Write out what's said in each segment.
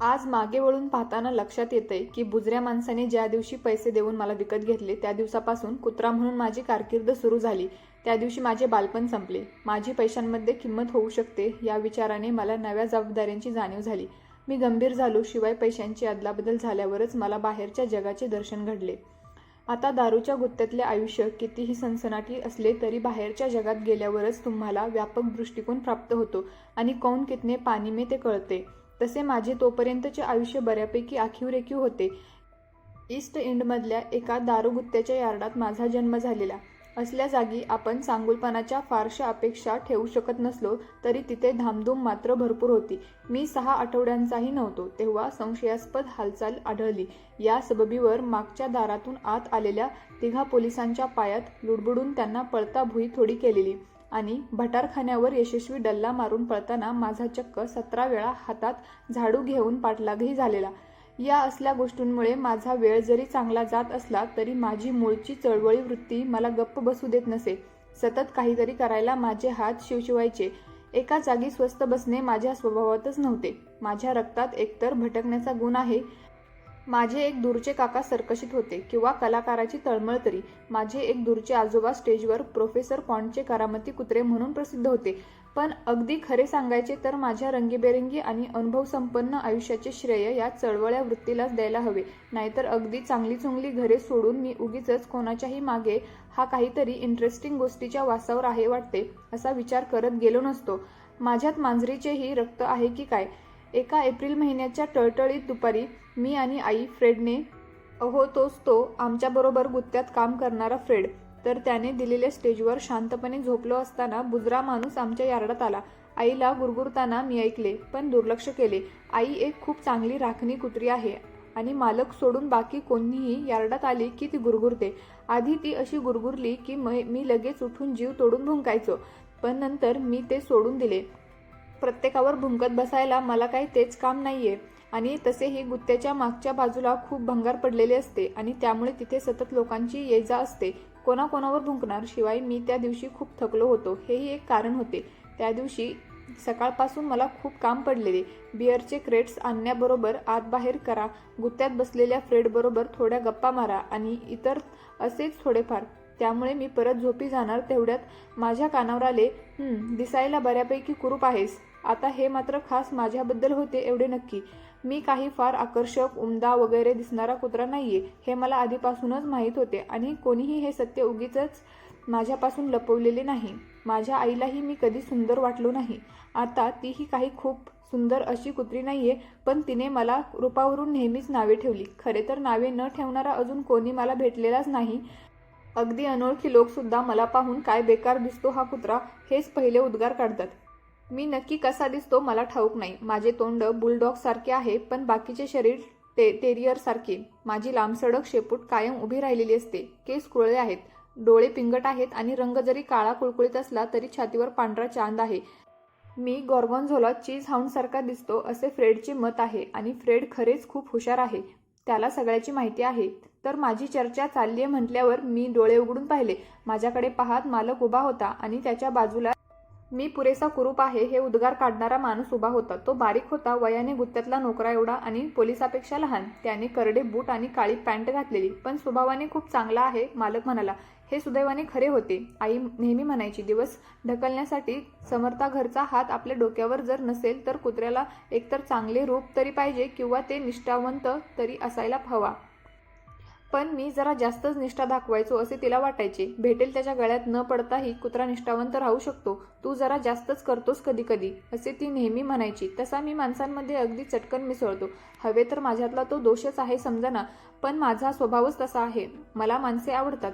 आज मागे वळून पाहताना लक्षात येते की बुजऱ्या माणसाने ज्या दिवशी पैसे देऊन मला विकत घेतले त्या दिवसापासून कुत्रा म्हणून माझी कारकीर्द सुरू झाली. त्या दिवशी माझे बालपण संपले. माझी पैशांमध्ये किंमत होऊ शकते या विचाराने मला नव्या जबाबदाऱ्यांची जाणीव झाली. मी गंभीर झालो शिवाय पैशांची अदलाबदल झाल्यावरच मला बाहेरच्या जगाचे दर्शन घडले. आता दारूच्या गुत्त्यातले आयुष्य कितीही सनसनाटी असले तरी बाहेरच्या जगात गेल्यावरच तुम्हाला व्यापक दृष्टिकोन प्राप्त होतो आणि कौन कितने पाणी मे ते कळते. तसे माझे तोपर्यंतचे आयुष्य बऱ्यापैकी आखीवरेखीव होते. ईस्ट इंडमधल्या एका दारुगुत्त्याच्या यार्डात माझा जन्म झालेला. असल्या जागी आपण चांगुलपणाच्या फारशा अपेक्षा ठेवू शकत नसलो तरी तिथे धामधूम मात्र भरपूर होती. मी सहा आठवड्यांचाही नव्हतो तेव्हा संशयास्पद हालचाल आढळली. या सबबीवर मागच्या दारातून आत आलेल्या तिघा पोलिसांच्या पायात लुडबुडून त्यांना पळता भुई थोडी केलेली. आणि भटारखान्यावर यशस्वी डल्ला मारून पळताना माझा चक्क सतरा वेळा हातात झाडू घेऊन पाठलागही झालेला. या असल्या गोष्टींमुळे माझा वेळ जरी चांगला जात असला तरी माझी मूळची चळवळी वृत्ती मला गप्प बसू देत नसे. सतत काहीतरी करायला माझे हात शिवशिवायचे. एका जागी स्वस्त बसणे माझ्या स्वभावातच नव्हते. माझ्या रक्तात एकतर भटकण्याचा गुण आहे माझे एक दूरचे काका सरकशीत होते किंवा कलाकाराची तळमळ तरी. माझे एक दूरचे आजोबा स्टेजवर प्रोफेसर पॉन्डचे करामती कुत्रे म्हणून प्रसिद्ध होते. पण अगदी खरे सांगायचे तर माझ्या रंगीबेरंगी आणि अनुभवसंपन्न आयुष्याचे श्रेय या चळवळ्या वृत्तीलाच द्यायला हवे. नाहीतर अगदी चांगली चुंगली घरे सोडून मी उगीच कोणाच्याही मागे हा काहीतरी इंटरेस्टिंग गोष्टीच्या वासावर आहे वाटते असा विचार करत गेलो नसतो. माझ्यात मांजरीचेही रक्त आहे की काय? एका एप्रिल महिन्याच्या टळटळीत दुपारी मी आणि आई फ्रेडने अहो तोच तो आमच्याबरोबर गुत्त्यात काम करणारा फ्रेड. तर त्याने दिलेल्या स्टेजवर शांतपणे झोपलो असताना बुजरा माणूस आमच्या यार्डात आला. आईला गुरगुरताना मी ऐकले पण दुर्लक्ष केले. आई एक खूप चांगली राखणी कुत्री आहे आणि मालक सोडून बाकी कोणीही यार्डात आली की ती गुरगुरते. आधी ती अशी गुरगुरली की मै- मी लगेच उठून जीव तोडून भुंकायचो. पण नंतर मी ते सोडून दिले. प्रत्येकावर भुंकत बसायला मला काही तेच काम नाही आहे आणि तसेही गुत्त्याच्या मागच्या बाजूला खूप भंगार पडलेले असते आणि त्यामुळे तिथे सतत लोकांची ये जा असते. कोणाकोणावर भुंकणार शिवाय मी त्या दिवशी खूप थकलो होतो. हेही एक कारण होते. त्या दिवशी सकाळपासून मला खूप काम पडलेले. बिअरचे क्रेट्स आणण्याबरोबर आत बाहेर करा. गुत्त्यात बसलेल्या फ्रेडबरोबर थोड्या गप्पा मारा आणि इतर असेच थोडेफार. त्यामुळे मी परत झोपी जाणार तेवढ्यात माझ्या कानावर आले दिसायला बऱ्यापैकी कुरूप आहेस. आता हे मात्र खास माझ्याबद्दल होते एवढे नक्की. मी काही फार आकर्षक उमदा वगैरे दिसणारा कुत्रा नाहीये हे मला आधीपासूनच माहीत होते आणि कोणीही हे सत्य उगीच माझ्यापासून लपवलेले नाही. माझ्या आईलाही मी कधी सुंदर वाटलो नाही. आता तीही काही खूप सुंदर अशी कुत्री नाहीये पण तिने मला रूपावरून नेहमीच नावे ठेवली. खरे तर नावे न ठेवणारा अजून कोणी मला भेटलेलाच नाही. अगदी अनोळखी लोकसुद्धा मला पाहून काय बेकार दिसतो हा कुत्रा हेच पहिले उद्गार काढतात. मी नक्की कसा दिसतो मला ठाऊक नाही. माझे तोंड बुलडॉग सारखे आहे पण बाकीचे शरीर टे टेरियर सारखे. माझी लांबसडक शेपूट कायम उभी राहिलेली असते. केस कुरळे आहेत. डोळे पिंगट आहेत आणि रंग जरी काळा कुळकुळीत असला तरी छातीवर पांढरा चांद आहे. मी गॉर्गॉनझोला चीज हाऊंडसारखा दिसतो असे फ्रेडचे मत आहे आणि फ्रेड खरेच खूप हुशार आहे. त्याला सगळ्याची माहिती आहे. तर माझी चर्चा चालली आहे म्हटल्यावर मी डोळे उघडून पाहिले. माझ्याकडे पाहत मालक उभा होता आणि त्याच्या बाजूला मी पुरेसा कुरूप आहे हे उद्गार काढणारा माणूस उभा होता. तो बारीक होता वयाने गुत्त्यातला नोकरा एवढा आणि पोलिसापेक्षा लहान. त्याने करडे बूट आणि काळी पॅन्ट घातलेली. पण स्वभावाने खूप चांगला आहे मालक म्हणाला. हे सुदैवाने खरे होते. आई नेहमी म्हणायची दिवस ढकलण्यासाठी समर्था घरचा हात आपल्या डोक्यावर जर नसेल तर कुत्र्याला एकतर चांगले रूप तरी पाहिजे किंवा ते निष्ठावंत तरी असायला हवा. पण मी जरा जास्तच निष्ठा दाखवायचो असे तिला वाटायचे. भेटेल त्याच्या गळ्यात न पडताही कुत्रा निष्ठावंत राहू शकतो. तू जरा जास्तच करतोस कधी कधी असे ती नेहमी म्हणायची. तसा मी माणसांमध्ये अगदी चटकन मिसळतो. हवे तर माझ्यातला तो दोषच आहे समजना पण माझा स्वभावच तसा आहे. मला माणसे आवडतात.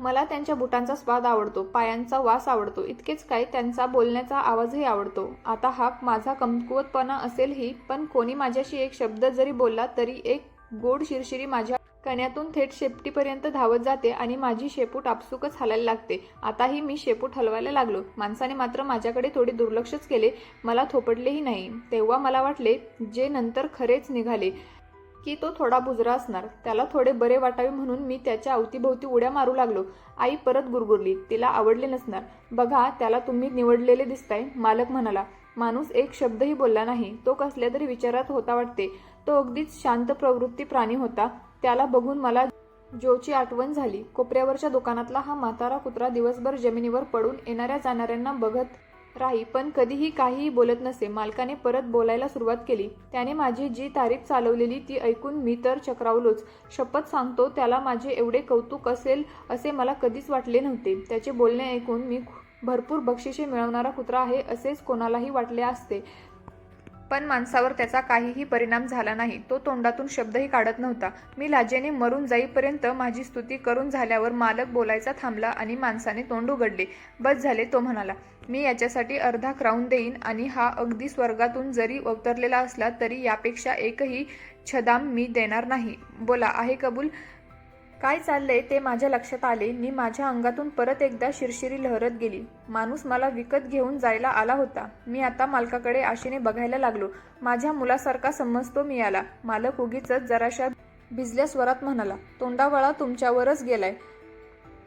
मला त्यांच्या बुटांचा स्वाद आवडतो पायांचा वास आवडतो इतकेच काय त्यांचा बोलण्याचा आवाजही आवडतो. आता हा माझा कमकुवतपणा असेलही पण कोणी माझ्याशी एक शब्द जरी बोलला तरी एक गोड शिरशिरी माझ्या कण्यातून थेट शेपटीपर्यंत धावत जाते आणि माझी शेपूट आपसुकच हलायला लागते. आताही मी शेपूट हलवायला लागलो. माणसाने मात्र माझ्याकडे थोडे दुर्लक्षच केले. मला थोपडलेही नाही. तेव्हा मला वाटले जे नंतर खरेच निघाले की तो थोडा बुजरा असणार. त्याला थोडे बरे वाटावे म्हणून मी त्याच्या अवतीभोवती उड्या मारू लागलो. आई परत गुरगुरली. तिला आवडले नसणार. बघा त्याला तुम्ही निवडलेले दिसताय मालक म्हणाला. माणूस एक शब्दही बोलला नाही. तो कसल्या तरी विचारात होता वाटते. तो अगदीच शांत प्रवृत्ती प्राणी होता. त्याला बघून मला जोची आठवण झाली. कोपऱ्यावरच्या दुकानातला हा म्हातारा कुत्रा दिवसभर जमिनीवर पडून येणाऱ्या जाणाऱ्यांना बघत राही पण कधीही काहीही बोलत नसे. मालकाने परत बोलायला सुरुवात केली. त्याने माझी जी तारीफ चालवलेली ती ऐकून मी तर चक्रावलोच. शपथ सांगतो त्याला माझे एवढे कौतुक असेल असे मला कधीच वाटले नव्हते. त्याचे बोलणे ऐकून मी भरपूर बक्षिसे मिळवणारा कुत्रा आहे असेच कोणालाही वाटले असते. पण माणसावर त्याचा काहीही परिणाम झाला नाही. तो तोंडातून शब्दही काढत नव्हता. मी लाजेने मरून जाईपर्यंत माझी स्तुती करून झाल्यावर मालक बोलायचा थांबला आणि माणसाने तोंड उघडले. बस झाले तो म्हणाला. मी याच्यासाठी अर्धा क्राऊन देईन आणि हा अगदी स्वर्गातून जरी अवतरलेला असला तरी यापेक्षा एकही छदाम मी देणार नाही. बोला आहे कबूल? काय चाललंय ते माझ्या लक्षात आले. मी माझ्या अंगातून परत एकदा शिरशिरी लहरत गेली. माणूस मला विकत घेऊन जायला आला होता. मी आता मालकाकडे आशेने बघायला लागलो. माझ्या मुलासारखा समजतो मी याला मालक उगीच जराशा भिजल्या स्वरात म्हणाला तोंडावळा तुमच्यावरच गेलाय.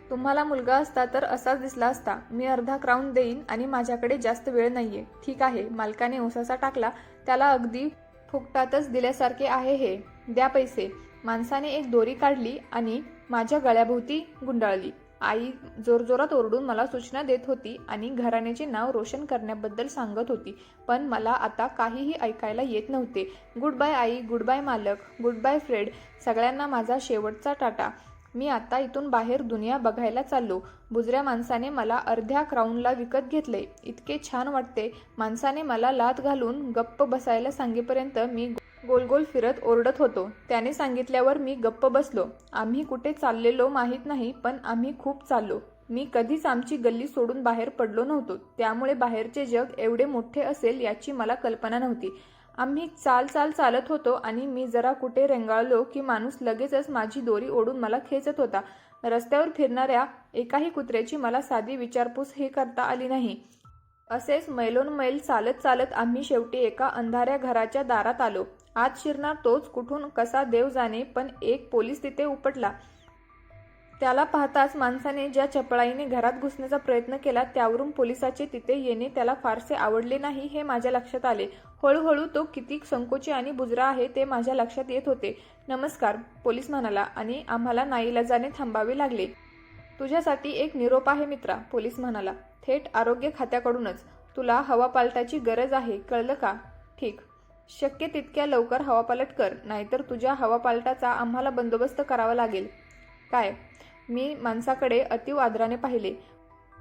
तुम्हाला मुलगा असता तर असाच दिसला असता. मी अर्धा क्राऊन देईन आणि माझ्याकडे जास्त वेळ नाहीये. ठीक आहे. मालकाने ओसासा टाकला. त्याला अगदी फुकटातच दिल्यासारखे आहे हे. द्या पैसे. माणसाने एक दोरी काढली आणि माझ्या गळ्याभोवती गुंडाळली. आई जोरजोरात ओरडून मला सूचना देत होती आणि घराण्याचे नाव रोशन करण्याबद्दल सांगत होती. पण मला आता काहीही ऐकायला येत नव्हते. गुड बाय आई गुड बाय मालक गुड बाय फ्रेड सगळ्यांना माझा शेवटचा टाटा. मी आता इथून बाहेर दुनिया बघायला चाललो. बुजऱ्या माणसाने मला अर्ध्या क्राऊनला विकत घेतले. इतके छान वाटते. माणसाने मला लात घालून गप्प बसायला सांगेपर्यंत मी गोल गोल फिरत ओरडत होतो. त्याने सांगितल्यावर मी गप्प बसलो. आम्ही कुठे चाललेलो माहीत नाही पण आम्ही खूप चाललो. मी कधीच आमची गल्ली सोडून बाहेर पडलो नव्हतो. त्यामुळे बाहेरचे जग एवढे मोठे असेल याची मला कल्पना नव्हती. आम्ही चाल चाल चालत होतो आणि मी जरा कुठे रेंगाळलो की माणूस लगेचच माझी दोरी ओढून मला खेचत होता. रस्त्यावर फिरणाऱ्या एकाही कुत्र्याची मला साधी विचारपूस हे करता आली नाही. असेच मैलोन मैल चालत चालत आम्ही शेवटी एका अंधाऱ्या घराच्या दारात आलो. आत शिरणार तोच कुठून कसा देव जाणे पण एक पोलीस तिथे उपटला. त्याला पाहताच माणसाने ज्या चपळाईने घरात घुसण्याचा प्रयत्न केला त्यावरून पोलिसाचे तिथे येणे त्याला फारसे आवडले नाही हे माझ्या लक्षात आले. हळूहळू तो किती संकोची आणि बुजरा आहे ते माझ्या लक्षात येत होते. नमस्कार पोलीस म्हणाला आणि आम्हाला नाईलाजाने थांबावे लागले. तुझ्यासाठी एक निरोप आहे मित्रा पोलीस म्हणाला. थेट आरोग्य खात्याकडूनच. तुला हवापालटाची गरज आहे कळलं का? ठीक. शक्य तितक्या लवकर हवापालट कर नाहीतर तुझ्या हवापालटाचा आम्हाला बंदोबस्त करावा लागेल. काय? मी माणसाकडे अतिव आदराने पाहिले.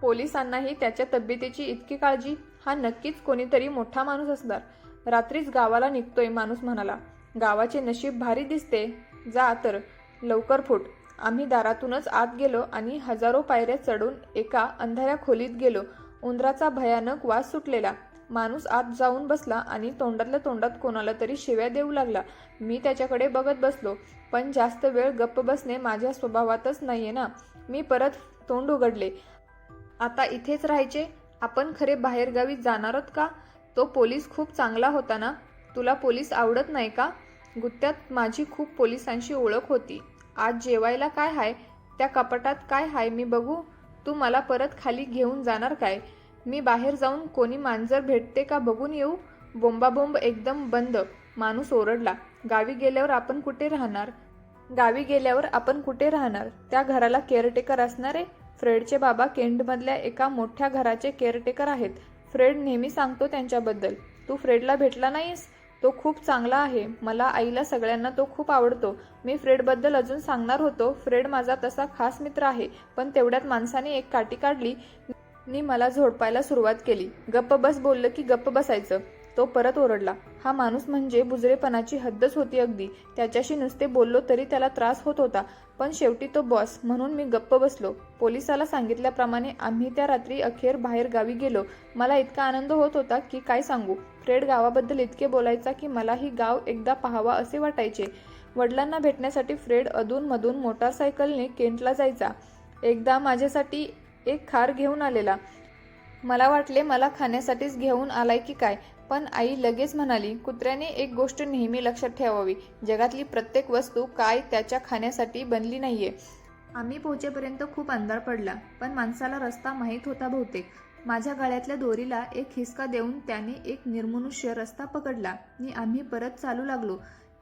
पोलिसांनाही त्याच्या तब्येतीची इतकी काळजी? हा नक्कीच कोणीतरी मोठा माणूस असणार. रात्रीच गावाला निघतोय माणूस म्हणाला. गावाचे नशीब भारी दिसते. जा तर. लवकर फुट. आम्ही दारातूनच आत गेलो आणि हजारो पायऱ्या चढून एका अंधाऱ्या खोलीत गेलो. उंदराचा भयानक वास सुटलेला. माणूस आत जाऊन बसला आणि तोंडातल्या तोंडात कोणाला तरी शिव्या देऊ लागला. मी त्याच्याकडे बघत बसलो पण जास्त वेळ गप्प बसणे माझ्या स्वभावातच नाहीये ना. मी परत तोंड उघडले. आता इथेच राहायचे? आपण खरे बाहेरगावी जाणार आहोत का? तो पोलीस खूप चांगला होता ना? तुला पोलीस आवडत नाही का? गुत्त्यात माझी खूप पोलिसांशी ओळख होती. आज जेवायला काय हाय? त्या कपाटात काय हाय मी बघू? तू मला परत खाली घेऊन जाणार काय? मी बाहेर जाऊन कोणी मांजर भेटते का बघून येऊ? बोंबाबोंब एकदम बंद. माणूस ओरडला. गावी गेल्यावर आपण कुठे राहणार? गावी गेल्यावर आपण कुठे राहणार? त्या घराला केअरटेकर असणारे फ्रेडचे बाबा केंडमधल्या एका मोठ्या घराचे केअरटेकर आहेत. फ्रेड नेहमी सांगतो त्यांच्याबद्दल. तू फ्रेडला भेटला नाहीस? तो खूप चांगला आहे. मला आईला सगळ्यांना तो खूप आवडतो. मी फ्रेडबद्दल अजून सांगणार होतो. फ्रेड माझा तसा खास मित्र आहे. पण तेवढ्यात माणसाने एक काठी काढली. नी मला झोडपायला सुरुवात केली. गप्प बस बोललं की गप्प बसायचं. तो परत ओरडला. हा माणूस म्हणजे बुजरेपणाची हद्दच होती अगदी. त्याच्याशी नुसते बोललो तरी त्याला त्रास होत होता. पण शेवटी तो बॉस म्हणून मी गप्प बसलो. पोलिसाला सांगितल्याप्रमाणे आम्ही त्या रात्री अखेर बाहेर गावी गेलो. मला इतका आनंद होत होता की काय सांगू? फ्रेड गावाबद्दल इतके बोलायचा की मलाही गाव एकदा पाहावा असे वाटायचे. वडिलांना भेटण्यासाठी फ्रेड अधूनमधून मोटारसायकलने केंटला जायचा. एकदा माझ्यासाठी एक खार घेऊन आलेला. मला वाटले मला खाण्यासाठीच घेऊन आलाय की काय? पण आई लगेच म्हणाली कुत्र्याने एक गोष्ट नेहमी लक्षात ठेवावी. जगातली प्रत्येक वस्तू काय त्याच्या खाण्यासाठी बनली नाहीये. आम्ही पोहोचेपर्यंत खूप अंधार पडला पण माणसाला रस्ता माहीत होता बहुतेक. माझ्या गळ्यातल्या दोरीला एक हिसका देऊन त्याने एक निर्मनुष्य रस्ता पकडला. आणि आम्ही परत चालू लागलो.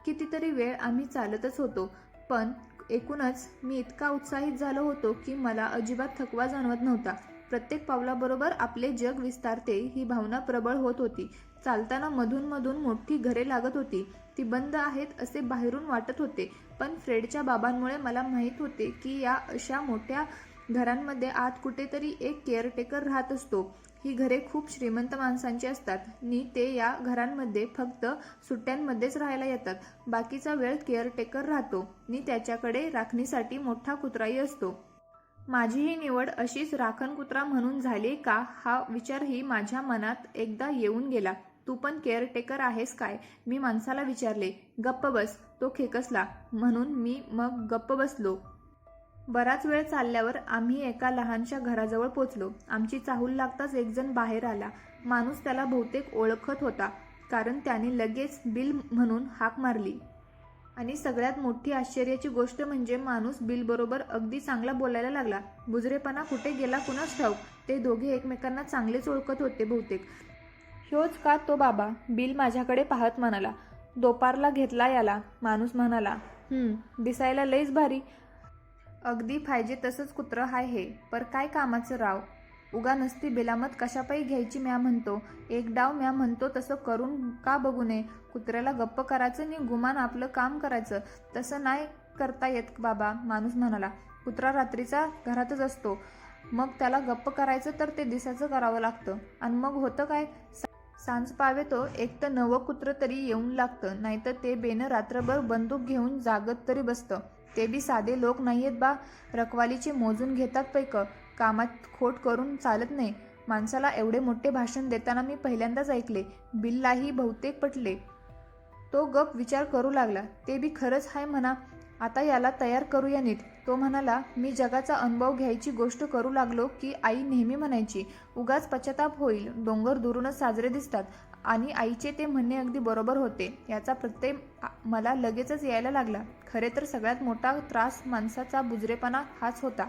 कितीतरी वेळ आम्ही चालतच होतो पण एकूणच मी इतका उत्साहित झालो होतो की मला अजिबात थकवा जाणवत नव्हता. प्रत्येक पावलाबरोबर आपले जग विस्तारते ही भावना प्रबळ होत होती. चालताना मधून मधून मोठी घरे लागत होती. ती बंद आहेत असे बाहेरून वाटत होते पण फ्रेडच्या बाबांमुळे मला माहीत होते की या अशा मोठ्या घरांमध्ये आत कुठेतरी एक केअरटेकर राहत असतो. ही घरे खूप श्रीमंत माणसांची असतात. नि ते या घरांमध्ये फक्त सुट्ट्यांमध्येच राहायला येतात. बाकीचा वेळ केअरटेकर राहतो. नि त्याच्याकडे राखणीसाठी मोठा कुत्राही असतो. माझी ही निवड अशीच राखण कुत्रा म्हणून झाली का? हा विचारही माझ्या मनात एकदा येऊन गेला. तू पण केअरटेकर आहेस काय? मी माणसाला विचारले. गप्प बस. तो खेकसला. म्हणून मी मग गप्प बसलो. बराच वेळ चालल्यावर आम्ही एका लहानशा घराजवळ पोचलो. आमची चाहूल लागताच एक जण बाहेर आला. माणूस त्याला बहुतेक ओळखत होता कारण त्याने लगेच बिल म्हणून हाक मारली. आणि सगळ्यात मोठी आश्चर्याची गोष्ट म्हणजे माणूस बिल बरोबर अगदी चांगला बोलायला लागला. बुजरेपणा कुठे गेला कुणाच ठाऊक? ते दोघे एकमेकांना चांगलेच ओळखत होते बहुतेक. ह्योच का तो बाबा बिल माझ्याकडे पाहत म्हणाला. दोपारला घेतला याला माणूस म्हणाला. दिसायला लईच भारी. अगदी पाहिजे तसंच कुत्रं हाय हे पर काय कामाचं राव? उगा नसती बिलामत कशापायी घ्यायची म्या म्हणतो? एक डाव म्या म्हणतो तसं करून का बघू नये? कुत्र्याला गप्प करायचं आणि गुमान आपलं काम करायचं तसं नाही करता येत बाबा माणूस म्हणाला. कुत्रा रात्रीचा घरातच असतो. मग त्याला गप्प करायचं तर ते दिसायचं करावं लागतं. आणि मग होतं काय? सांज पावे तो एक तर नवं कुत्रं तरी येऊन लागतं नाहीतर ते बेनं रात्रभर बंदूक घेऊन जागत तरी बसतं. ते बी साधे लोक नाहीयेत बा. रखवालीचे मोजून घेतात पैक. कामात खोट करून चालत नाही. माणसाला एवढे मोठे भाषण देताना मी पहिल्यांदाच ऐकले. बिल्लाही बहुतेक पटले. तो गप विचार करू लागला. ते बी खरंच हाय म्हणा. आता याला तयार करूया नीट. तो म्हणाला मी जगाचा अनुभव घ्यायची गोष्ट करू लागलो की आई नेहमी म्हणायची उगाच पश्चाताप होईल. डोंगर दुरूनच साजरे दिसतात. आणि आईचे ते म्हणणे अगदी बरोबर होते. याचा प्रत्यय मला लगेचच यायला लागला. खरे तर सगळ्यात मोठा त्रास माणसाचा बुजरेपणा हाच होता.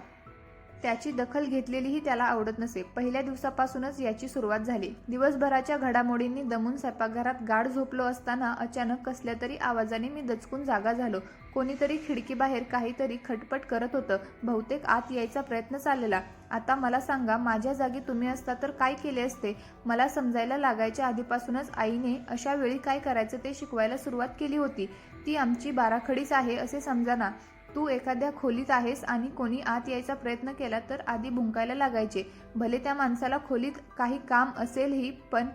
त्याची दखल घेतलेलीही त्याला आवडत नसे. पहिल्या दिवसापासूनच याची सुरुवात झाली. दिवसभराच्या घडामोडींनी दमून स्वयंपाकघरात गाढ झोपलो असताना अचानक कसल्या तरी आवाजाने मी दचकून जागा झालो. कोणीतरी खिडकीबाहेर काहीतरी खटपट करत होतं. बहुतेक आत यायचा प्रयत्न चाललेला. आता मला सांगा माझ्या जागी तुम्ही असता तर काय केले असते? मला समजायला लागायच्या आधीपासूनच आईने अशा वेळी काय करायचं ते शिकवायला सुरुवात केली होती. ती आमची बाराखडीच आहे असे समजाना. तू एखाद्या खोलीत आहेस आणि कोणी आत यायचा प्रयत्न केला तर आधी भुंकायला लागायचे. भले त्या माणसाला खोलीत काही काम असेलही पण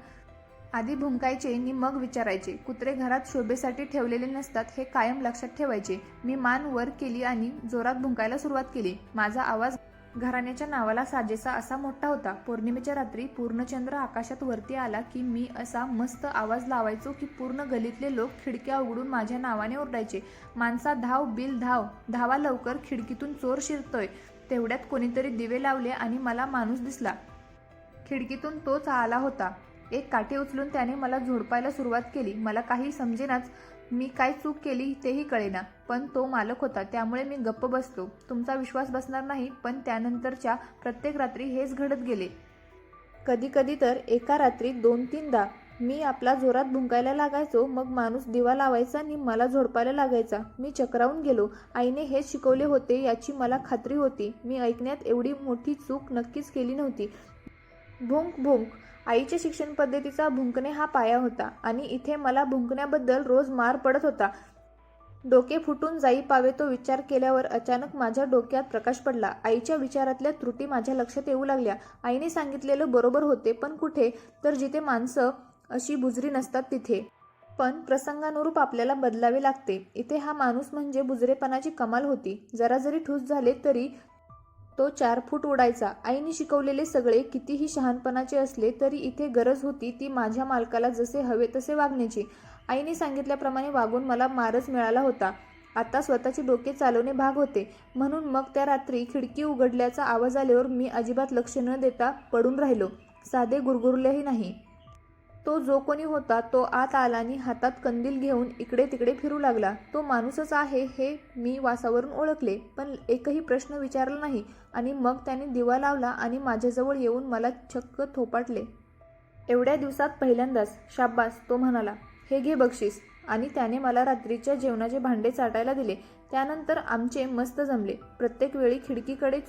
आधी भुंकायचे आणि मग विचारायचे. कुत्रे घरात शोभेसाठी ठेवलेले नसतात हे कायम लक्षात ठेवायचे. मी मान वर केली आणि जोरात भुंकायला सुरुवात केली. माझा आवाज घराण्याच्या नावाला साजेसा असा मोठा होता. पौर्णिमेच्या रात्री पूर्णचंद्र आकाशात वरती आला की मी असा मस्त आवाज लावायचो की पूर्ण गलीतले लोक खिडक्या उघडून माझ्या नावाने ओरडायचे. माणसा धाव बिल धाव. धावा लवकर खिडकीतून चोर शिरतोय. तेवढ्यात कोणीतरी दिवे लावले आणि मला माणूस दिसला. खिडकीतून तोच आला होता. एक काठी उचलून त्याने मला झोडपायला सुरुवात केली. मला काही समजेनाच मी काय चूक केली तेही कळेना पण तो मालक होता त्यामुळे मी गप्प बसतो तुमचा विश्वास बसणार नाही पण त्यानंतरच्या प्रत्येक रात्री हेच घडत गेले. कधी कधी तर एका रात्री दोन तीनदा मी आपला जोरात भुंकायला लागायचो मग माणूस दिवा लावायचा आणि मला झोडपायला लागायचा. मी चक्रावून गेलो. आईने हेच शिकवले होते याची मला खात्री होती. मी ऐकण्यात एवढी मोठी चूक नक्कीच केली नव्हती. भुंक भुंक. आईच्या शिक्षण पद्धतीचा भुंकणे हा पाया होता आणि इथे मला भुंकण्याबद्दल रोज मार पडत होता. डोके फुटून जाई पावे तो विचार केल्यावर अचानक माझ्या डोक्यात प्रकाश पडला. आईच्या विचारातल्या त्रुटी माझ्या लक्षात येऊ लागल्या. आईने सांगितलेलं बरोबर होते पण कुठे? तर जिथे माणसं अशी बुजरी नसतात तिथे. पण प्रसंगानुरूप आपल्याला बदलावे लागते. इथे हा माणूस म्हणजे बुजरेपणाची कमाल होती. जरा जरी ठूस झाले तरी तो चार फूट उडायचा आईने शिकवलेले सगळे कितीही शहाणपणाचे असले तरी इथे गरज होती ती माझ्या मालकाला जसे हवे तसे वागण्याची. आईने सांगितल्याप्रमाणे वागून मला मारच मिळाला होता. आता स्वतःचे डोके चालवणे भाग होते. म्हणून मग त्या रात्री खिडकी उघडल्याचा आवाज आल्यावर मी अजिबात लक्ष न देता पडून राहिलो. साधे गुरगुरलेही नाही. तो जो कोणी होता तो आत आला आणि हातात कंदील घेऊन इकडे तिकडे फिरू लागला. तो माणूसच आहे हे मी वासावरून ओळखले पण एकही प्रश्न विचारला नाही आणि मग त्याने दिवा लावला आणि माझ्याजवळ येऊन मला चक्क थोपाटले. एवढ्या दिवसात पहिल्यांदाच शाब्बास तो म्हणाला हे घे बक्षीस. आणि त्याने मला रात्रीच्या जेवणाचे भांडे चाटायला दिले. त्यानंतर आमचे मस्त जमले. प्रत्येक वेळी खिडकीकडे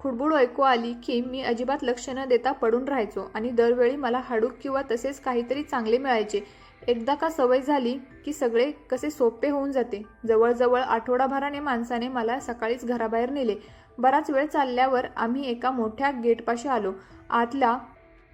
खुडबुड ऐकू आली की मी अजिबात लक्ष न देता पडून राहायचो आणि दरवेळी मला हाडूक किंवा तसेच काहीतरी चांगले मिळायचे. एकदा का सवय झाली की सगळे कसे सोपे होऊन जाते. जवळजवळ आठवडाभराने माणसाने मला सकाळीच घराबाहेर नेले. बराच वेळ चालल्यावर आम्ही एका मोठ्या गेटपाशी आलो. आतला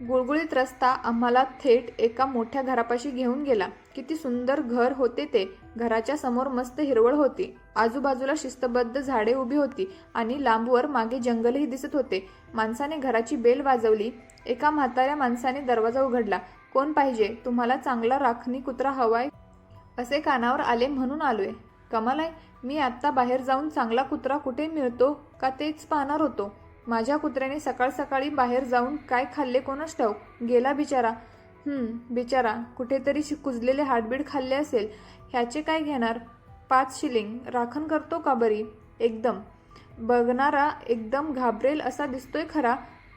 गुळगुळीत रस्ता आम्हाला थेट एका मोठ्या घरापाशी घेऊन गेला. किती सुंदर घर होते ते. घराच्या समोर मस्त हिरवळ होती. आजूबाजूला शिस्तबद्ध झाडे उभी होती आणि लांबवर मागे जंगलही दिसत होते. माणसाने घराची बेल वाजवली. एका म्हाताऱ्या माणसाने दरवाजा उघडला. कोण पाहिजे? तुम्हाला चांगला राखणी कुत्रा हवाय? असे कानावर आले म्हणून आलोय. कमाल आहे. मी आत्ता बाहेर जाऊन चांगला कुत्रा कुठे मिळतो? का तेच पाहणार होतो? माझ्या कुत्र्याने सकाळ सकाळी बाहेर जाऊन काय खाल्ले कोणास ठाऊक. गेला बिचारा. हम्म बिचारा कुठेतरी कुजलेले हार्टबीट खाल्ले असेल. ह्याचे काय घेणार? पाच शिलिंग. राखण करतो का बरी? एकदम. बघणारा एकदम घाबरेल असा दिसतोय खरा.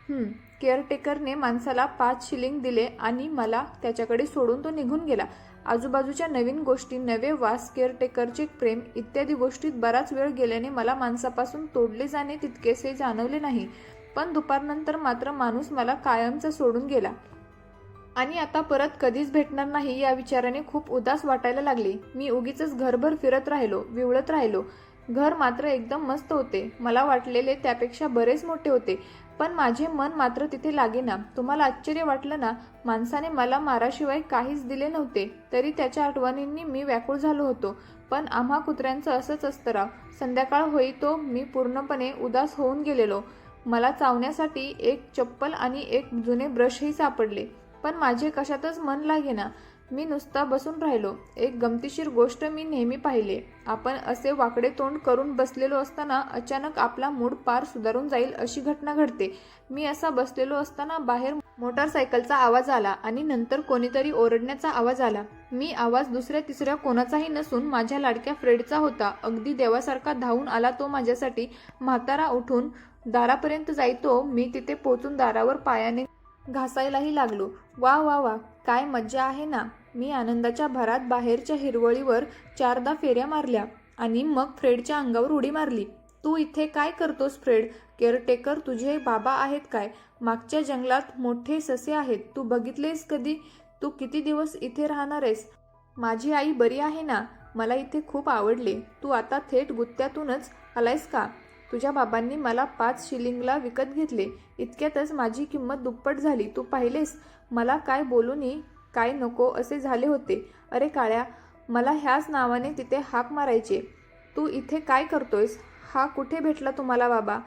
हम्म केअरटेकरने माणसाला पाच शिलिंग दिले आणि मला त्याच्याकडे सोडून तो निघून गेला. आजूबाजूच्या नवीन गोष्टी नवे वास केअरटेकरचे प्रेम इत्यादी गोष्टीत बराच वेळ गेल्याने मला माणसापासून तोडले जाणे तितकेसे जाणवले नाही. पण दुपारनंतर मात्र माणूस मला कायमचा सोडून गेला. आणि आता परत कधीच भेटणार नाही या विचाराने खूप उदास वाटायला लागले. मी उगीच घरभर फिरत राहिलो विवळत राहिलो. घर मात्र एकदम मस्त होते. मला वाटलेले त्यापेक्षा बरेच मोठे होते. पण माझे मन मात्र तिथे लागेना. तुम्हाला आश्चर्य वाटलं ना? माणसाने मला माराशिवाय काहीच दिले नव्हते. तरी त्याच्या आठवणींनी मी व्याकुळ झालो होतो. पण आम्हा कुत्र्यांचं असंच असतं राव. संध्याकाळ होई तो मी पूर्णपणे उदास होऊन गेलेलो. मला चावण्यासाठी एक चप्पल आणि एक जुने ब्रशही सापडले. पण माझे कशातच मन लागेना. मी नुसता बसून राहिलो. एक गमतीशीर गोष्ट मी नेहमी पाहिले. आपण असे वाकडे तोंड करून बसलेलो असताना अचानक आपला मूड पार सुधारून जाईल अशी घटना घडते. मी असा बसलेलो असताना बाहेर मोटारसायकलचा आवाज आला आणि नंतर कोणीतरी ओरडण्याचा आवाज आला. मी आवाज दुसऱ्या तिसऱ्या कोणाचाही नसून माझ्या लाडक्या फ्रेडचा होता. अगदी देवासारखा धावून आला तो माझ्यासाठी. म्हातारा उठून दारापर्यंत जायतो मी तिथे पोचून दारावर पायाने घासायलाही लागलो. वा वा वा. काय मज्जा आहे ना? मी आनंदाच्या भरात बाहेरच्या हिरवळीवर चारदा फेऱ्या मारल्या आणि मग फ्रेडच्या अंगावर उडी मारली. तू इथे काय करतोस फ्रेड? केअरटेकर तुझे बाबा आहेत काय? मागच्या जंगलात मोठे ससे आहेत. तू बघितलेस कधी? तू किती दिवस इथे राहणार आहेस? माझी आई बरी आहे ना? मला इथे खूप आवडले. तू आता थेट गुत्त्यातूनच आलायस का? तुझ्या बाबांनी मला पाच शिलिंगला विकत घेतले. इतक्यातच माझी किंमत दुप्पट झाली. तू पाहिलेस? मला काय बोलूनी काय नको असे झाले होते. अरे काळ्या मला ह्याच नावाने तिथे हाक मारायचे. तू इथे काय करतोयस? हा कुठे भेटला तुम्हाला बाबा?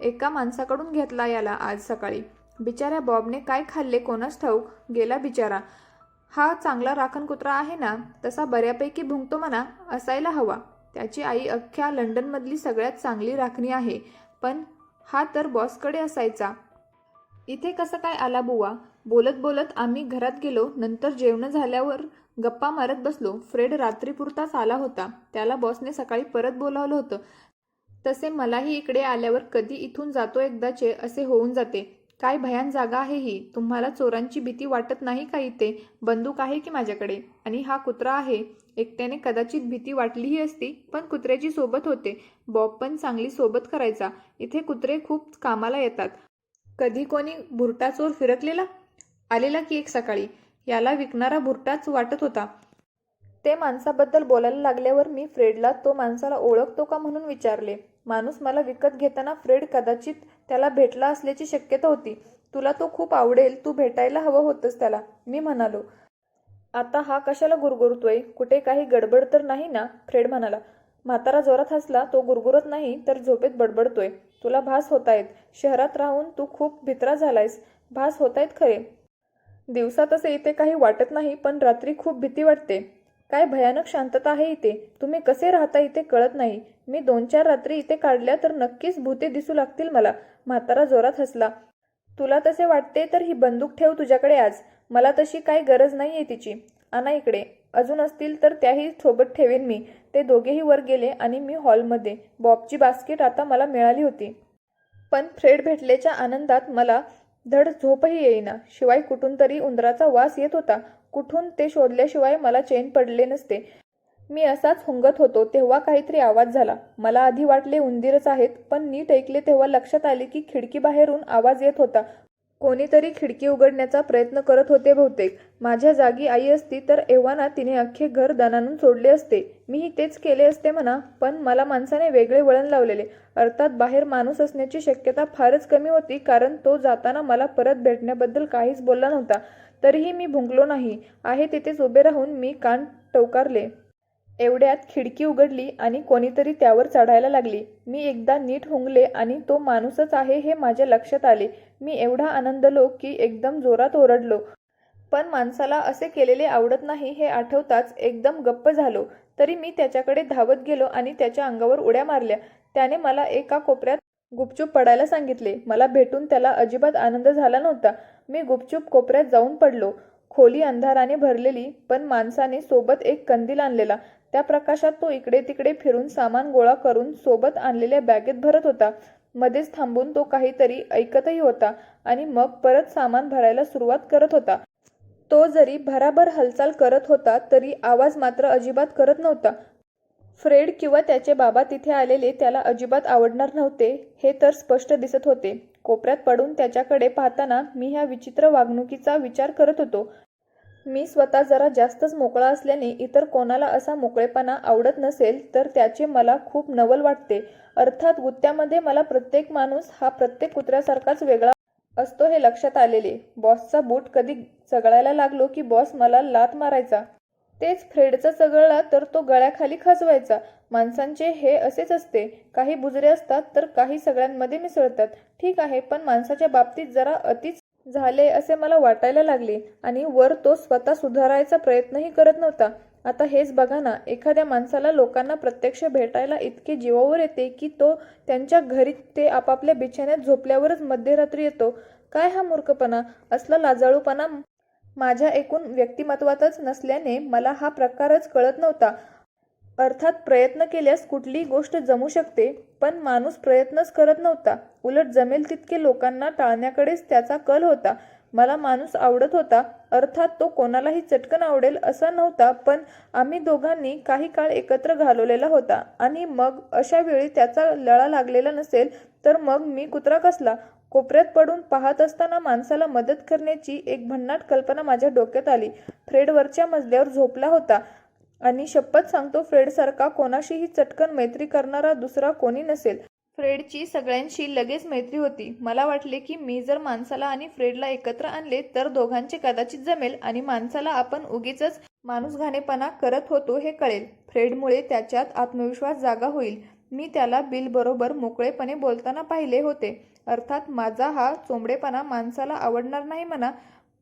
एका माणसाकडून घेतला याला आज सकाळी. बिचाऱ्या बॉबने काय खाल्ले कोणास ठाऊक? गेला बिचारा. हा चांगला राखण कुत्रा आहे ना? तसा बऱ्यापैकी भुंकतो म्हणा असायला हवा. त्याची आई अख्ख्या लंडनमधली सगळ्यात चांगली राखणी आहे. पण हा तर बॉसकडे असायचा. इथे कसं काय आला बुवा? बोलत बोलत आम्ही घरात गेलो नंतर जेवण झाल्यावर गप्पा मारत बसलो. फ्रेड रात्रीपुरताच आला होता. त्याला बॉसने सकाळी परत बोलावलं होतं. तसे मलाही इकडे आल्यावर कधी इथून जातो एकदाचे असे होऊन जाते. काय भयान जागा आहे ही. तुम्हाला चोरांची भीती वाटत नाही का इथे? बंदूक आहे की माझ्याकडे? आणि हा कुत्रा आहे. एकट्याने कदाचित भीती वाटलीही असती पण कुत्र्याची सोबत होते. बॉब पण चांगली सोबत करायचा. इथे कुत्रे खूप कामाला येतात. कधी कोणी भुरटा चोर फिरकलेला? आलेला की एक सकाळी? याला विकणारा भुरटाच वाटत होता. ते माणसाबद्दल बोलायला लागल्यावर मी फ्रेडला तो माणसाला ओळखतो का म्हणून विचारले. माणूस मला विकत घेताना फ्रेड कदाचित त्याला भेटला असल्याची शक्यता होती. तुला तो खूप आवडेल तू भेटायला हवं होतंस त्याला मी म्हणालो. आता हा कशाला गुरगुरतोय? कुठे काही गडबड तर नाही ना? फ्रेड म्हणाला. म्हातारा जोरात हसला तो गुरगुरत नाही तर झोपेत बडबडतोय. तुला भास होतायत. शहरात राहून तू खूप भित्रा झालायस. भास होतायत खरे. दिवसा तसे इथे काही वाटत नाही पण रात्री खूप भीती वाटते. काय भयानक शांतता आहे इथे. तुम्ही कसे राहता इथे कळत नाही. मी दोन चार रात्री इथे काढल्या तर नक्कीच भूते दिसू लागतील मला. म्हातारा जोरात हसला. तुला तसे वाटते तर ही बंदूक ठेव तुझ्याकडे आज. मला तशी काही गरज नाही आहे तिची. आणा इकडे. अजून असतील तर त्याही सोबत ठेवेन मी. ते दोघेही वर गेले आणि मी हॉलमध्ये. बॉबची बास्केट आता मला मिळाली होती. पण फ्रेड भेटल्याच्या आनंदात मला धड झोपही येईना. शिवाय कुठून तरी उंदराचा वास येत होता. कुठून ते शोधल्याशिवाय मला चैन पडले नसते. मी असाच हुंगत होतो तेव्हा काहीतरी आवाज झाला. मला आधी वाटले उंदीरच आहेत पण नीट ऐकले तेव्हा लक्षात आले की खिडकी बाहेरून आवाज येत होता. कोणीतरी खिडकी उघडण्याचा प्रयत्न करत होते बहुतेक. माझ्या जागी आई असती तर एव्हाना तिने अख्खे घर दणानून सोडले असते. मीही तेच केले असते म्हणा पण मला माणसाने वेगळे वळण लावलेले. अर्थात बाहेर माणूस असण्याची शक्यता फारच कमी होती कारण तो जाताना मला परत भेटण्याबद्दल काहीच बोलला नव्हता. तरीही मी भुंकलो नाही. आहे तिथेच उभे राहून मी कान टवकारले. एवढ्यात खिडकी उघडली आणि कोणीतरी त्यावर चढायला लागली. मी एकदा नीट हुंगले आणि तो माणूसच आहे हे माझ्या लक्षात आले. मी एवढा आनंदलो की एकदम जोरात ओरडलो. पण माणसाला असे केलेले आवडत नाही हे आठवताच एकदम गप्प झालो. तरी मी त्याच्याकडे धावत गेलो आणि त्याच्या अंगावर उड्या मारल्या. त्याने मला एका कोपऱ्यात गुपचूप पडायला सांगितले. मला भेटून त्याला अजिबात आनंद झाला नव्हता. मी गुपचूप कोपऱ्यात जाऊन पडलो. खोली अंधाराने भरलेली पण माणसाने सोबत एक कंदील आणलेला. त्या प्रकाशात तो इकडे तिकडे फिरून सामान गोळा करून सोबत आणलेल्या बॅगेत भरत होता. मध्येच थांबून तो काहीतरी ऐकतही होता आणि मग परत सामान भरायला सुरुवात करत होता. तो जरी भराभर हालचाल करत होता तरी आवाज मात्र अजिबात करत नव्हता. फ्रेड किंवा त्याचे बाबा तिथे आलेले त्याला अजिबात आवडणार नव्हते हे तर स्पष्ट दिसत होते. कोपऱ्यात पडून त्याच्याकडे पाहताना मी ह्या विचित्र वागणुकीचा विचार करत होतो. मी स्वतः जरा जास्तच मोकळा असल्याने इतर कोणाला असा मोकळेपणा आवडत नसेल तर त्याचे मला खूप नवल वाटते. अर्थात गुत्त्यामध्ये मला प्रत्येक माणूस हा प्रत्येक कुत्र्यासारखाच वेगळा असतो हे लक्षात आलेले. बॉसचा बूट कधी चगळायला लागलो की बॉस मला लात मारायचा. तेच फ्रेडचा चगळला तर तो गळ्याखाली खचवायचा. माणसांचे हे असेच असते. काही बुजरे असतात तर काही सगळ्यांमध्ये मिसळतात. ठीक आहे पण माणसाच्या बाबतीत जरा अतिच झाले असे मला वाटायला लागले आणि वर तो स्वतः सुधारायचा प्रयत्नही करत नव्हता. आता हेच बघा ना एखाद्या माणसाला लोकांना प्रत्यक्ष भेटायला इतके जीवावर येते की तो त्यांच्या घरी ते आपापल्या बिछाण्यात झोपल्यावरच मध्यरात्री येतो. काय हा मूर्खपणा? असला लाजाळूपणा माझ्या एकूण व्यक्तिमत्वातच नसल्याने मला हा प्रकारच कळत नव्हता. अर्थात प्रयत्न केल्यास कुठलीही गोष्ट जमू शकते पण माणूस प्रयत्नच करत नव्हता. उलट जमेल तितके लोकांना टाळण्याकडेच त्याचा कल होता. मला माणूस आवडत होता अर्थात तो कोणालाही चटकन आवडेल असा नव्हता पण आम्ही दोघांनी काही काळ एकत्र घालवलेला होता. आणि मग अशा वेळी त्याचा लळा लागलेला नसेल तर मग मी कुत्रा कसला? कोपऱ्यात पडून पाहत असताना माणसाला मदत करण्याची एक भन्नाट कल्पना माझ्या डोक्यात आली. फ्रेड वरच्या मजल्यावर झोपला होता. आणि शपथ सांगतो फ्रेडसारखा कोणाशीही चटकन मैत्री करणारा दुसरा कोणी नसेल. फ्रेडची सगळ्यांशी लगेच मैत्री होती. मला वाटले की मी जर माणसाला आणि फ्रेडला एकत्र आणले तर दोघांचे कदाचित जमेल आणि माणसाला आपण उगीच माणूसघाणेपणा करत होतो हे कळेल. फ्रेडमुळे त्याच्यात आत्मविश्वास जागा होईल. मी त्याला बिलबरोबर मोकळेपणे बोलताना पाहिले होते. अर्थात माझा हा चोंबडेपणा माणसाला आवडणार नाही म्हणा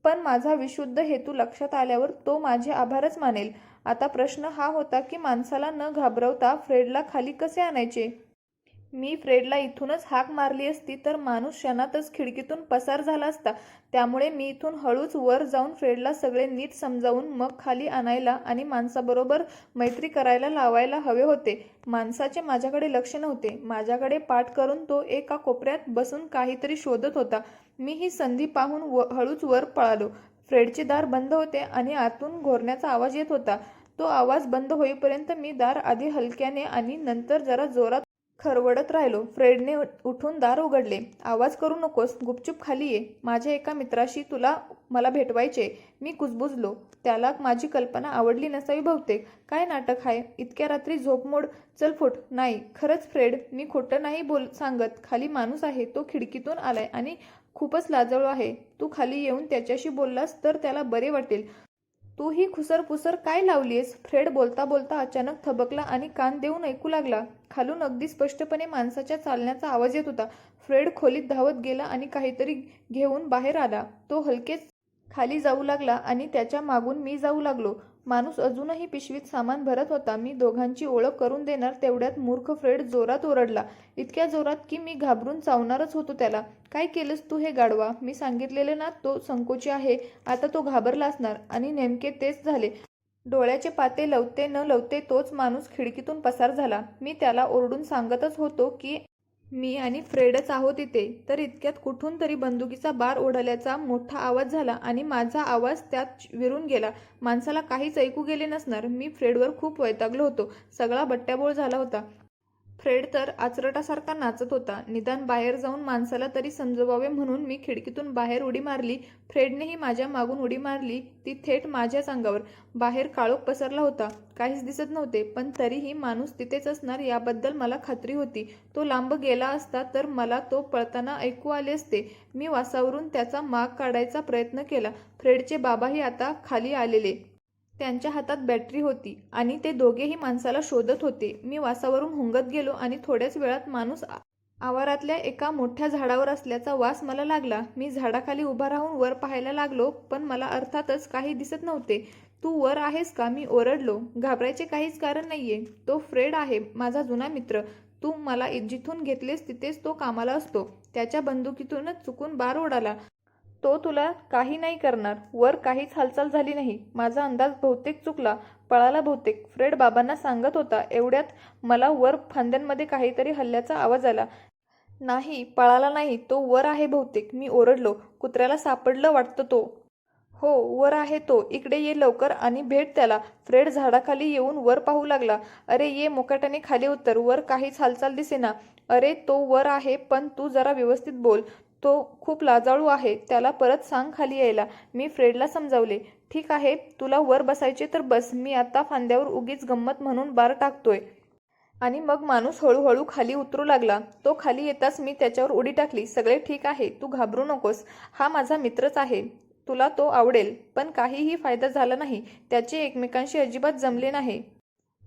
पण माझा विशुद्ध हेतू लक्षात आल्यावर तो माझे आभारच मानेल. आता प्रश्न हा होता की माणसाला न घाबरवता फ्रेडला खाली कसे आणायचे? मी फ्रेडला इथूनच हाक मारली असती तर माणूस क्षणातच खिडकीतून पसार झाला असता. त्यामुळे मी इथून हळूच वर जाऊन फ्रेडला सगळे नीट समजावून मग खाली आणायला आणि माणसाबरोबर मैत्री करायला लावायला हवे होते. माणसाचे माझ्याकडे लक्ष नव्हते. माझ्याकडे पाठ करून तो एका कोपऱ्यात बसून काहीतरी शोधत होता. मी ही संधी पाहून व हळूच वर पळालो. फ्रेडचे दार बंद होते आणि आतून घोरण्याचा आवाज येत होता. तो आवाज बंद होईपर्यंत मी दार आधी हलक्याने आणि नंतर जरा जोरात खरवडत राहिलो. फ्रेडने उठून दार उघडले. आवाज करू नकोस. गुपचूप खाली ये. माझ्या एका मित्राशी तुला मला भेटवायचे. मी कुजबुजलो. त्याला माझी कल्पना आवडली नसावी बहुतेक. काय नाटक आहे इतक्या रात्री झोपमोड. चल फुट. नाही. खरंच फ्रेड मी खोटं नाही बोल सांगत. खाली माणूस आहे. तो खिडकीतून आलाय आणि खूपच लाजळू आहे. तू खाली येऊन त्याच्याशी बोललास तर त्याला बरे वाटेल. तू ही खुसरपुसर काय लावलीयस? फ्रेड बोलता बोलता अचानक थबकला आणि कान देऊन ऐकू लागला. खालून अगदी स्पष्टपणे माणसाच्या चालण्याचा आवाज येत होता. फ्रेड खोलीत धावत गेला आणि काहीतरी घेऊन बाहेर आला. तो हलकेच खाली जाऊ लागला आणि त्याच्या मागून मी जाऊ लागलो. माणूस अजूनही पिशवीत सामान भरत होता. मी दोघांची ओळख करून देणार तेवढ्यात मूर्ख फ्रेड जोरात ओरडला. इतक्या जोरात की मी घाबरून चावणारच होतो त्याला. काय केलंस तू हे गाडवा मी सांगितलेले ना तो संकोची आहे. आता तो घाबरला असणार. आणि नेमके तेच झाले. डोळ्याचे पाते लवते न लवते तोच माणूस खिडकीतून पसार झाला. मी त्याला ओरडून सांगतच होतो की मी आणि फ्रेडच आहोत इथे. तर इतक्यात कुठून तरी बंदुकीचा बार ओढाल्याचा मोठा आवाज झाला आणि माझा आवाज त्यात विरून गेला. माणसाला काहीच ऐकू गेले नसणार. मी फ्रेडवर खूप वैतागलो होतो. सगळा बट्ट्याबोळ झाला होता. फ्रेड तर आचरटासारखा नाचत होता. निदान बाहेर जाऊन माणसाला तरी समजवावे म्हणून मी खिडकीतून बाहेर उडी मारली. फ्रेडनेही माझ्या मागून उडी मारली. ती थेट माझ्याच अंगावर. बाहेर काळोख पसरला होता. काहीच दिसत नव्हते पण तरीही माणूस तिथेच असणार याबद्दल मला खात्री होती. तो लांब गेला असता तर मला तो पळताना ऐकू आले असते. मी वासावरून त्याचा माग काढायचा प्रयत्न केला. फ्रेडचे बाबाही आता खाली आलेले. त्यांच्या हातात बॅटरी होती आणि ते दोघेही माणसाला शोधत होते. मी वासावरून हुंगत गेलो आणि थोड्याच वेळात माणूस आवारातल्या एका मोठ्या झाडावर असल्याचा वास मला लागला. मी झाडाखाली उभा राहून वर पाहायला लागलो पण मला अर्थातच काही दिसत नव्हते. तू वर आहेस का? मी ओरडलो. घाबरायचे काहीच कारण नाहीये. तो फ्रेड आहे माझा जुना मित्र. तू मला जिथून घेतलेस तिथेच तो कामाला असतो. त्याच्या बंदुकीतूनच चुकून बार उडाला तो तुला काही नाही करणार. वर काहीच हालचाल झाली नाही. माझा अंदाज बहुतेक चुकला. पळाला बहुतेक. फ्रेड बाबांना सांगत होता. एवढ्यात मला वर फांद्यांमध्ये काहीतरी हल्ल्याचा आवाज आला. नाही पळाला नाही. तो वर आहे बहुतेक. मी ओरडलो. कुत्र्याला सापडलं वाटतं तो. हो वर आहे तो. इकडे ये लवकर आणि भेट त्याला. फ्रेड झाडाखाली येऊन वर पाहू लागला. अरे ये मोकाट्याने खाली उतर. वर काहीच हालचाल दिसेना. अरे तो वर आहे पण तू जरा व्यवस्थित बोल. तो खूप लाजाळू आहे. त्याला परत सांग खाली यायला. मी फ्रेडला समजावले. ठीक आहे तुला वर बसायचे तर बस. मी आता फांद्यावर उगीच गंमत म्हणून बार टाकतोय. आणि मग माणूस हळूहळू खाली उतरू लागला. तो खाली येताच मी त्याच्यावर उडी टाकली. सगळे ठीक आहे तू घाबरू नकोस. हा माझा मित्रच आहे. तुला तो आवडेल. पण काहीही फायदा झाला नाही. त्याचे एकमेकांशी अजिबात जमले नाही.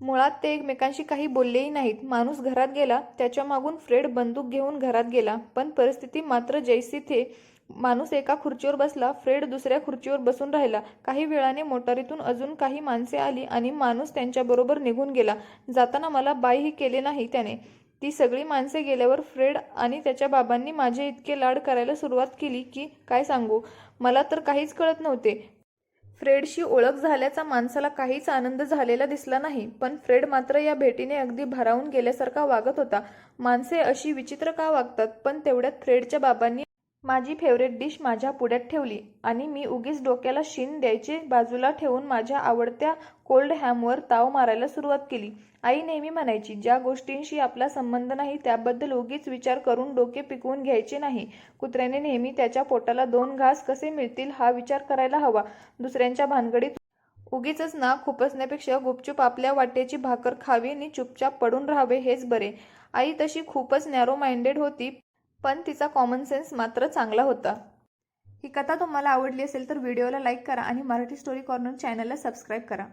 मुळात ते एकमेकांशी काही बोललेही नाहीत. माणूस घरात गेला त्याच्या मागून फ्रेड बंदूक घेऊन घरात गेला. पण परिस्थिती मात्र जैसी थे. माणूस एका खुर्चीवर बसला फ्रेड दुसऱ्या खुर्चीवर बसून राहिला. काही वेळाने मोटारीतून अजून काही माणसे आली आणि माणूस त्यांच्याबरोबर निघून गेला. जाताना मला बाईही केले नाही त्याने. ती सगळी माणसे गेल्यावर फ्रेड आणि त्याच्या बाबांनी माझे इतके लाड करायला सुरुवात केली की काय सांगू? मला तर काहीच कळत नव्हते. फ्रेडशी ओळख झाल्याचा माणसाला काहीच आनंद झालेला दिसला नाही पण फ्रेड मात्र या भेटीने अगदी भारावून गेल्यासारखा वागत होता. माणसे अशी विचित्र का वागतात? पण तेवढ्यात फ्रेडच्या बाबांनी माझी फेवरेट डिश माझ्या पुढ्यात ठेवली आणि मी उगीच डोक्याला शिन द्यायचे बाजूला ठेवून माझ्या आवडत्या कोल्ड हॅमवर ताव मारायला सुरुवात केली. आई नेहमी म्हणायची ज्या गोष्टींशी आपला संबंध नाही त्याबद्दल उगीच विचार करून डोके पिकवून घ्यायचे नाही. कुत्र्याने नेहमी त्याच्या पोटाला दोन घास कसे मिळतील हा विचार करायला हवा. दुसऱ्यांच्या भानगडीत उगीच ना खुपसण्यापेक्षा गुपचूप आपल्या वाटेची भाकर खावी आणि चुपचाप पडून राहावे हेच बरे. आई तशी खूपच नॅरो माइंडेड होती पण तिचा कॉमन सेन्स मात्र चांगला होता. ही कथा तुम्हाला आवडली असेल तर व्हिडिओला लाईक करा आणि मराठी स्टोरी कॉर्नर चॅनलला सबस्क्राईब करा.